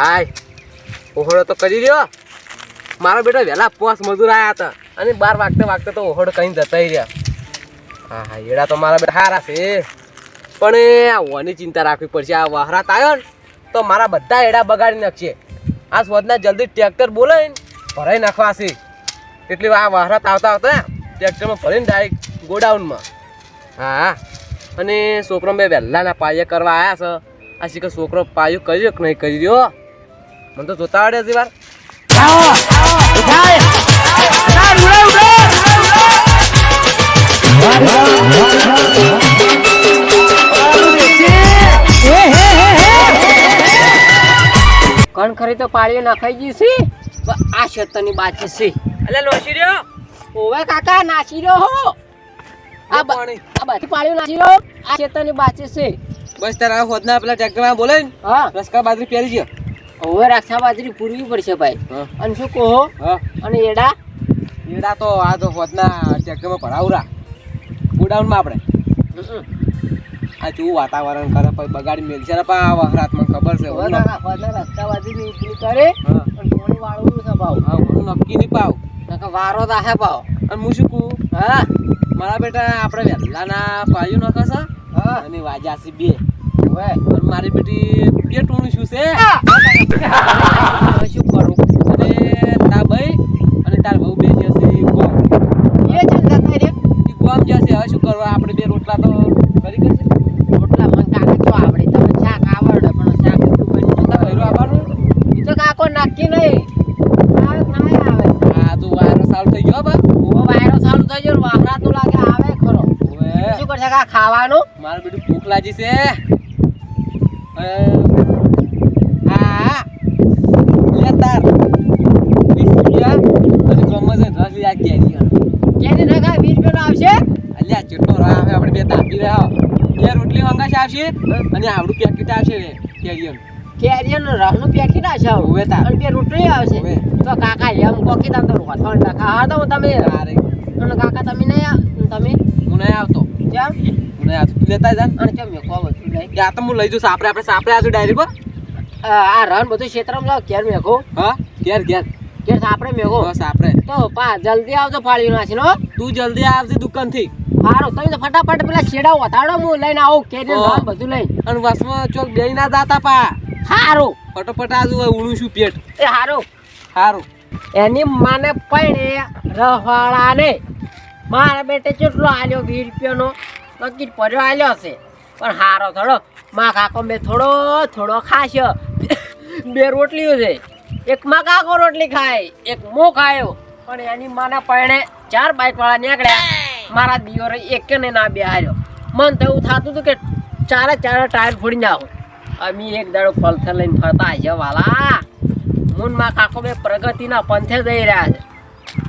હાય ઓહળો તો કરી રહ્યો. મારા બેટા વહેલા પોસ મજૂર આવ્યા હતા અને બાર વાગતા વાગતા તો ઓહળો કहीं જતા રહ્યા. હા હા, એડા તો મારા બેટા હારા છે. પણ એ ઓની ચિંતા રાખવી પડશે. આ વહરાત આવ્યો ને, તો મારા બધા એડા બગાડી નાખશે. આ સ્વદના જલ્દી ટ્રેક્ટર બોલાવીને ભરાઈ નાખવા છે. એટલે આ વહરાત આવતા આવતા ટ્રેક્ટરમાં ભરીને ડાયરેક્ટ ગોડાઉનમાં. હા, અને છોકરો બે વહેલાના પાયે કરવા આવ્યા છે. આ શીખર છોકરો પાયું કર્યો કે નહીં કરી રહ્યો મને તો જોતા આવડે છે વાર. કણ ખરી તો પાળીઓ નાખાઈ ગઈ છે? આ શેતરની બાચી છે. એટલે લોસી રહ્યો? ઓવે કાકા નાસી રહ્યો હો. આ પાણી. આ બધી પાળીઓ નાસી રહ્યો. આ શેતરની બાચી છે. બસ તારા હોદના પેલા ટ્રેક્ટરમાં બોલે ને હા. રસકા બાજરી પહેરી ગયો. હવે રાક્ષા બાજરી પૂરવી પડશે ભાઈ. અને શું કહો? હા. અને એડા? એડા તો આ તો હોદના ચેકમાં ભરાવરા. ગોડાઉનમાં આપણે. આ કેવું વાતાવરણ કરે પછી બગાડી મેલશે ને પા વહરાતમાં ખબર છે હોદના રસ્તા બાજરી ઉપરી કરે અને ઘોડી વાળું છે ભાવ. હા હું નક્કી નહીં પાવ. નકર વારો દાહે ભાવ. અને હું શું કહું? હા. મારા બેટા આપણે વહેલાના પાયું નખશે હા. અને વાજાસી બે. હવે મારી બેટી બે ટોણું શું છે? શું કરું? અને તારા ભાઈ અને તાર બહુ બે જશે ગોમ. એ જતા રે. ઈ ગોમ જશે હવે શું કરવા? આપણે બે રોટલા તો કરી કરશે. રોટલા મને કાકા આવડે. તમે શાક આવડે પણ શાક બની તો આવવાનું એ તો કાકો નહીં. ખાવાનું? મારું બેટું ભૂખ લાગી છે. હા લે તાર વીસ રૂપિયા અને ગમે છે રસ યાદ કેરી કેરી નખા વીસ રૂપિયા આવશે અલ્યા ચેટલો રાહ આવે આપણે બે તાપી રહ્યા બે રોટલી મંગાશે આવશે અને આવડું પેકેટ આવશે રે કેરીયન કેરીયન રસનું પેકેટ આવશે ઓવે તાર. અને બે રોટલી આવશે. તો કાકા એમ કોકી તમે તો રોથણ નખા હા તો તમે અરે અને કાકા તમે નહીં તમે હું નહીં આવતો કેમ હું નહીં આવતો તું લેતા જા અને કેમ મેકો બધું લઈ કે આ તો હું લઈ જઉં સાપરે આપણે સાપરે આજુ ડાયરી પર આ રન બધું ક્ષેત્રમાં લાવ ઘેર મેઘો. હા? ઘેર ઘેર. ઘેર સાપરે મેઘો. હા સાપરે તો પા જલ્દી આવજો ફાળ્યું નાખીને તું જલ્દી આવજે દુકાનથી. સારું તમે તો ફટાફટ પેલા છેડા વધારો હું લઈને આવું કેરી હા. બધું લઈ અને વસમાં ચોક બેય ના જાતા પા. સારું ફટોફટ આજુ ઉણું છું પેટ. એ સારું સારું એની માને પૈણે રવાળાને. મારા બેટે કેટલો આલ્યો વીસ રૂપિયાનો નક્કી પડ્યો આલ્યો છે પણ હારો થોડો. માં કાકો મેં થોડો થોડો ખાશ્યો બે રોટલીઓ છે. એક માં કાકો રોટલી ખાય, એક મો ખાયો. પણ એની માના પરણે ચાર બાઈક વાળા નીકળ્યા. મારા દિયોરે એક ને ના બે હાર્યો. મન તો એવું થતું હતું કે ચારે ચારે ટાયર ફોડી નાખો. અમે એક દાડો પલથર લઈને ફરતા આવ્યા વાલા. મુનમાં કાકો બે પ્રગતિના પંથે જઈ રહ્યા છે.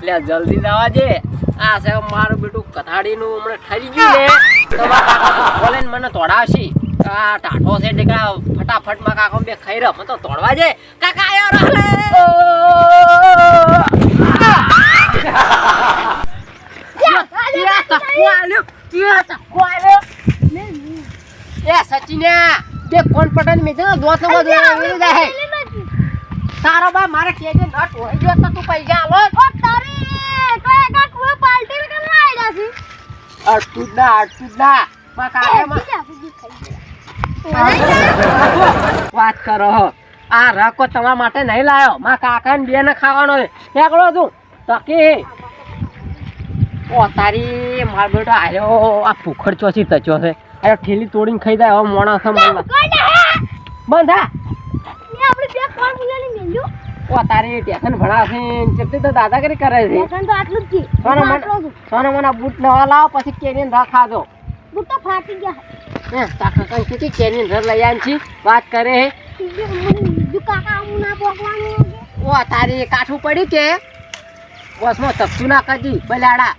એટલે જલ્દી જવા જે આ સાહેબ મારું બેટું કથાડીનું હમણાં ઠરી ગયું ને તો બોલે ને મને તોડાવશે. આ ટાઠો છે એટલે ફટાફટમાં કાકો બે ખાઈ રહ્યો. તો તોડવા જે કાકા આયો રહલે એ સચિને બે કોણ પટન મેં ને દોત નંબર દોડી જાય તારો બા મારે કેજે નટ હોય ગયો તો તું પૈસા આલો અડતું જ ના અડતું જ ના. મા કાકે માં વાત કરો આ રકો તમારા માટે નહીં લાયો. મા કાકા ને બેને ખાવાનો છે. નીકળો તું તકી ઓ તારી માર બેટો આયો. આ ભૂખડ ચોસી તચો છે. આયો ઠેલી તોડીને ખાઈ જાય હવે મોણા છે મને મેલ્યો? ઓ તારે ટેશન ભણાવશે ને ચપટી તો દાદાગીરી કરે છે. સોનો મને સોનો મને બૂટ લેવા લાવ પછી કેરીને રસ ખાજો. હે તાકા કઈ કીધી? કેરીન રસ લઈ આન છી. વાત કરે હે. ઓ તારે કાઠું પડ્યું કે? બસમાં તપતું ના કદી બલાડા.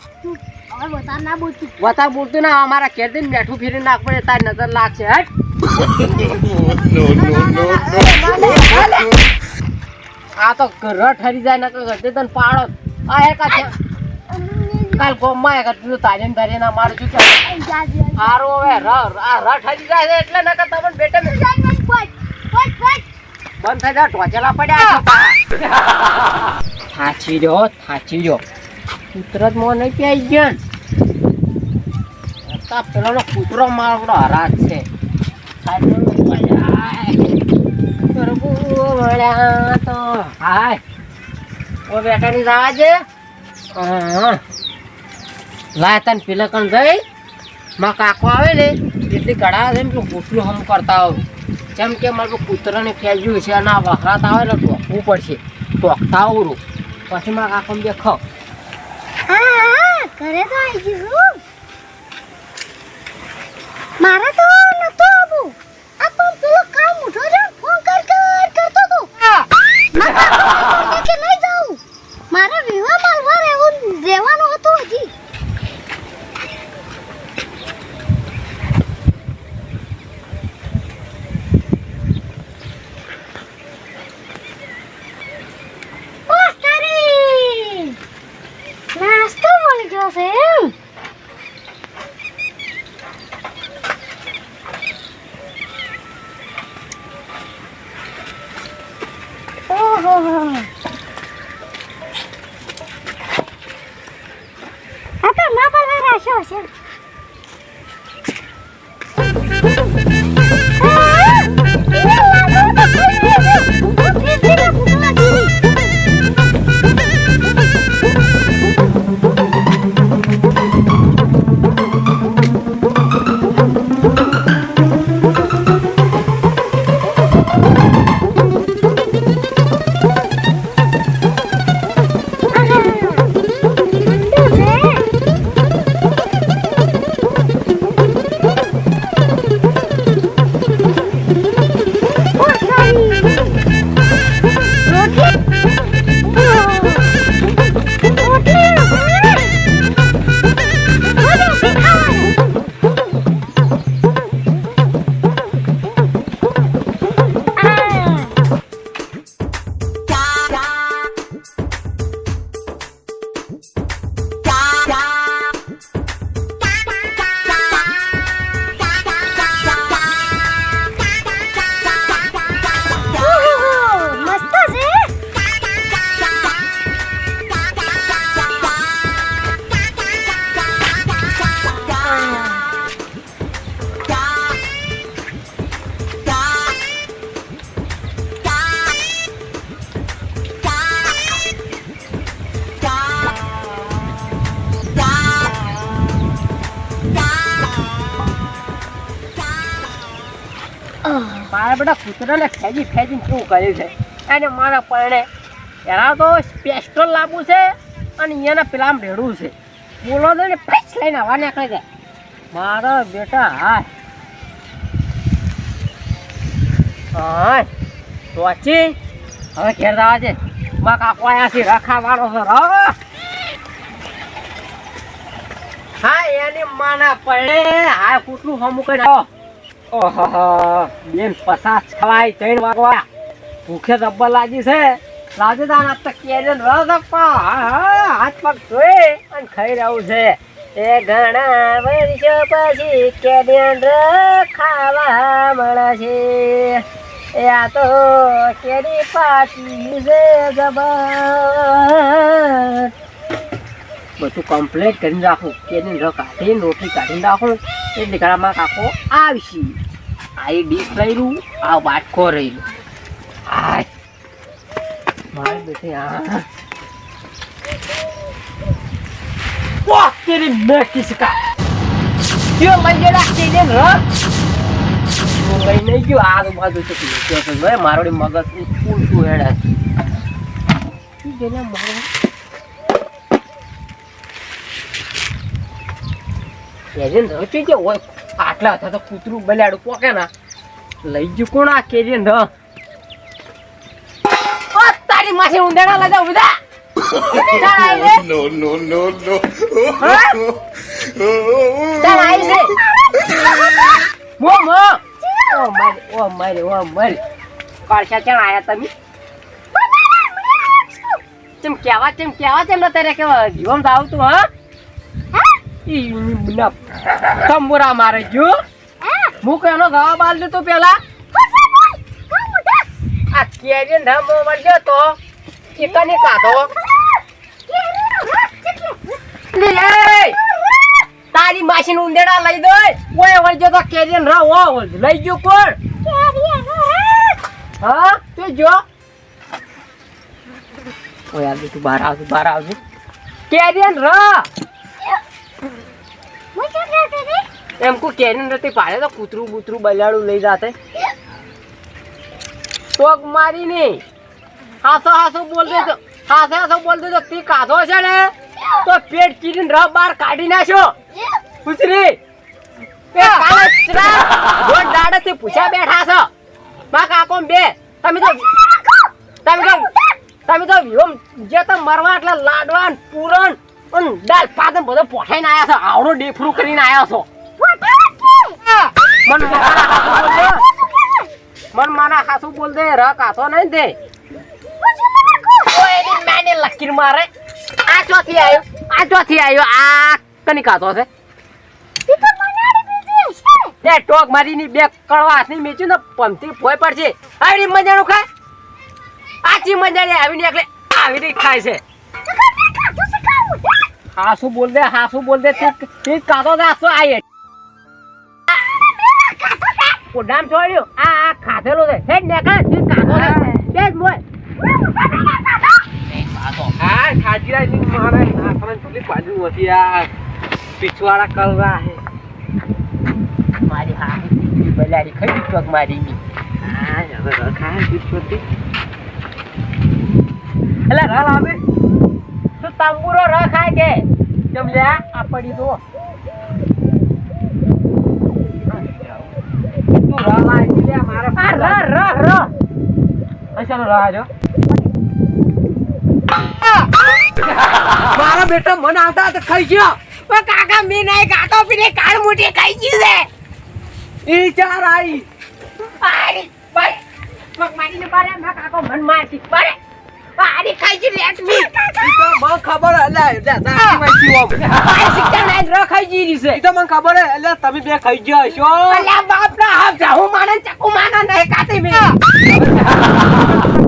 વતા બોલતું. ના અમારા કેરદીન બેઠું ફેરી નાખ પડે તારી નજર લાગશે હટ. આ તો ઘર ઠરી જાય નકર ઘટે તને પાડો. આ એક આ છે. કાલ ગોમમાં એક તું તારે ને તારે ના મારું શું કે હારો હવે ર આ ર ઠરી જાય છે એટલે નકર તમને બેટે બંધ થાય તો ટોચેલા પડ્યા. થાચી જો થાચી રહ્યો. કૂતરત મો નહીં પ્યાઈ ગયો તા પેલાનો કૂતરો મારો હરાજ છે. તો. હાય. ઓ બેટાની હા. લાય તને પેલા કણ ગઈ માં કાકો આવે ને, એટલી કડા છે પેલું ગોટલું હમ કરતા આવું. જેમ કે મારે કૂતરાને ફેંજ્યું છે અને આ વખરાત આવે ને ટોકવું પડશે. ટોકતા આવરું. પછી મારા કાકો બે ખાવ હા ઘરે તો આવી ગયું. મારે તો નતો આવું આ પણ પેલો કામ ઉઠો છે ફોન કર કર કરતો તો મારા કાકા કે લઈ જાઉં મારે વિવાહ માલવા રહેવું રહેવાનું હતું હજી ઓ તારી નાસ્તો મળી ગયો છે એમ ઓહો મારા બધા કૂતરાને ફેજી ફેજીને શું કર્યું છે? એને મારા પરણે એના તો પેસ્ટ્રોલ લાવવું છે અને અહીંયાના પેલા ભેડું છે. બોલો તો ને ફેસ લઈને હવા નીકળે છે. મારા બેટા હા હા ટોચી હવે ઘેર જવા છે મા કાકો આયા છે રખાવાળો છે, રો. હા એની માના પડે હા કૂતરું હમું કરી ઓહો બેન પસાસ ખવાય ત્રણ વાગવા. ભૂખે રબ્બર લાગી છે. રાજદાન આજ તો હા હા, હાથ પગ ધોઈ અને ખાઈ રહ્યું છે. એ ઘણા વર્ષો પછી રસ ખાવા મળે છે એ આ તો કેરી પાટી છે બધું કમ્પ્લીટ કરીને રાખું કેરીને રો કાઢી, રોટલી કાઢીને રાખું એટલે ઘણામાં કાકો આવશે. આ એ ડીશ રહ્યું આ વાટકો રહ્યું આય. મારે બેઠે, આ. વાહ તેરી મેં કિસકા ક્યો લઈ ગયેલા કેરીને રસ હું લઈ નહીં ગયો આજુબાજુ છે કે ભાઈ, મારોડી મગજ ઉલટું હેડે. શું જેને મારો? કેરીન રચી કે હોય? આટલા હતા તો કૂતરું બલાડું પોકે ના. લઈ ગયું કોણ આ કેરી ન ઓ તારી માસે ઉંદેડા લઈ જાઉં બધા no, no, no. હા? ચાલ આઈ છે મો મો. ઓ મારે ઓ મારે ઓ મારે. પારસા ચાલ આયા તમે? કેવા તેમ કેવા તેમ નતા રે કેવા જીવન આવતું હા? ના તંબુરા મારે જો. હું? એનો જવાબ આલ દીધો પેલા. આ કેરી ને રમો વળ્યો તો. ચિકન કાધો! તારી માસી ઉંદેડા લઈ દો ઓય વળજો તો કેરી ને રમ ઓ લઈ જો કોણ? હા તે જો. ઓય આ તું બહાર આવ બહાર આવજો. કેરી ને ર એમ કો કેરી નથી પાડે તો કૂતરું બૂતરું બલાડું લઈ જાતે. ટોક મારી નહીં હાસો હાસો બોલ દે તો, હાસો હાસો બોલ દે તો કાધો છે ને. તો પેટ ચીરીને રબ બાર કાઢી નાખ્યો ઉતરી એ ચરા રોડ દાડેથી પૂછ્યા બેઠા છો. મા કાકો બે. તમે તો તમે તો તમે તો વિહોમ જે તો મરવા એટલે લાડવા પૂરણ અને દાલ ભાત બધો પોઠાઈને આયા છો. આવડો ડેફરું કરીને આયા છો. મન મન મારા હાથું બોલ દે ર કાતો નહીં દે. એની મેને લકીર મારે. આ ચોથી આયો. આ ચોથી આયો. આ કની કાતો છે. તે ટોક મારીની બે કળવાસની મેચ્યું ને પંથી ફોય પડશે આવી મજાનું ખાય? આચી મજાની આવીને એટલે આવી ખાય છે. હાસુ બોલ દે હાસુ બોલ દે તું કાતો દે આસો આયે કોડામ છોડ્યો. આ આ ખાધેલો છે. હે. નેકા તું મોય. હા ખાજીરા ની મારે હતી પીછવાડા કરવા હે મારી હા બલાડી ખરી ચોક મારી ની હા હવે રખા પીછોતી એટલે ર લાવે તું તંબુરો ર ખાય કે જમલ્યા આ પડી દો તું રવા લે મારે મારા બેટા મન આવતા ખાઈ ગયો. કાકા મી નહીં કાકો પીને કાળ મુઠી ખાઈ ગયું છે. એ ચાર આઈ. આરી બસ મગ મારીને બારે મા કાકો મન મારતી આરી ખાઈ જી લેટ મી તો મને ખબર હે લે લે સાચી માહિતી આ સિક્કા ના ર ખાઈ જી છે. ઈ તો મને ખબર હે એટલે તમે બે ખાઈ ગયા છો અલ્યા બાપ ના હાફ જા હું માને ચકુ માના નહીં કાતી મે.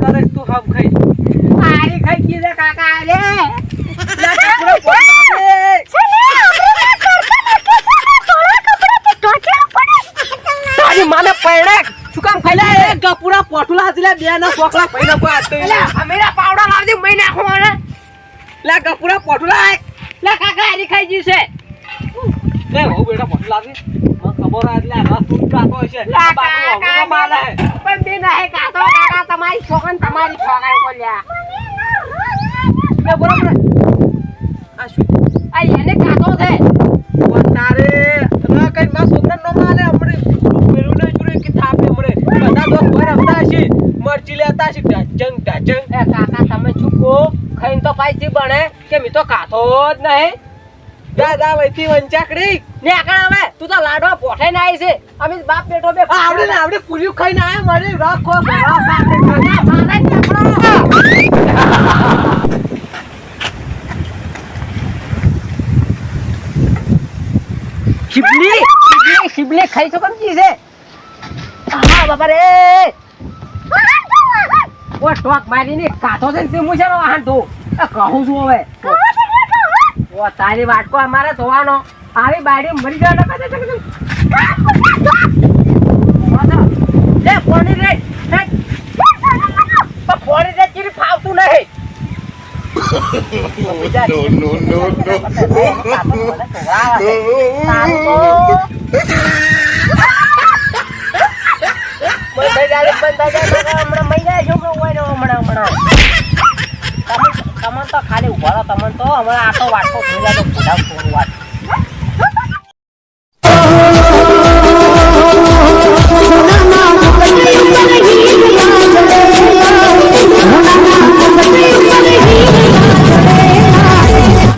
કરે તું હમ ખાઈ. આરી ખાઈ ગઈ છે કાકા રે માને પૈણે એ ગપુરા પોટલા હતી લે બે ના પૈણા કોઈ આતો અલ્યા હમેરા પાવડા લાવજે મઈ નાખો ને લે ગપુરા પોટલા લે કાકા આરી ખાઈ ગઈ છે. લે હો બેટા પોટલા મને ખબર હે એટલે રસ તું કાતો છે. લે કાકા માલે પણ બે ના હે કાતો કાકા તમારી છોકન તમારી છોકન બોલ્યા. લે બરાબર આ શું? આ એને કાતો છે. તારે ના કઈ માં છોકરા નો માલે હમણે પેલું ને જોડે કે થાપે હમણે બધા દોસ્ત કોઈ રમતા છે લેતા છે ડાચંગ ડાચંગ એ કાકા તમે ચૂકો ખાઈને તો પાછી બને કે મી તો કાતો જ નહીં. દાદા વૈથી વંચાકડી. ને આગળ હવે તું તો લાડવા પોઠાઈને આવી છે. અમે બાપ બેઠો બે આવડે ને આવડે પૂર્યું ખાઈને આયા મને રાખો ઘણા સાથે. મારા નીકળો. શિબલી? શિબલી શિબલી ખાઈ શકો છે હા બાપા રે. ઓ ટોક મારીને કાથો છે તે હું છે ને કહું છું હવે. ઓ તારી વાટકો અમારે ધોવાનો. આવી બાયડી મરી જાય તો કદે કદે લે પોણી રે. પોણી રે ચીરી ફાવતું નહીં. no, no, no, તમને તો ખાલી ઊભા રહો તમને તો હમણાં આટો વાટકો થઈ જાય તો ફોન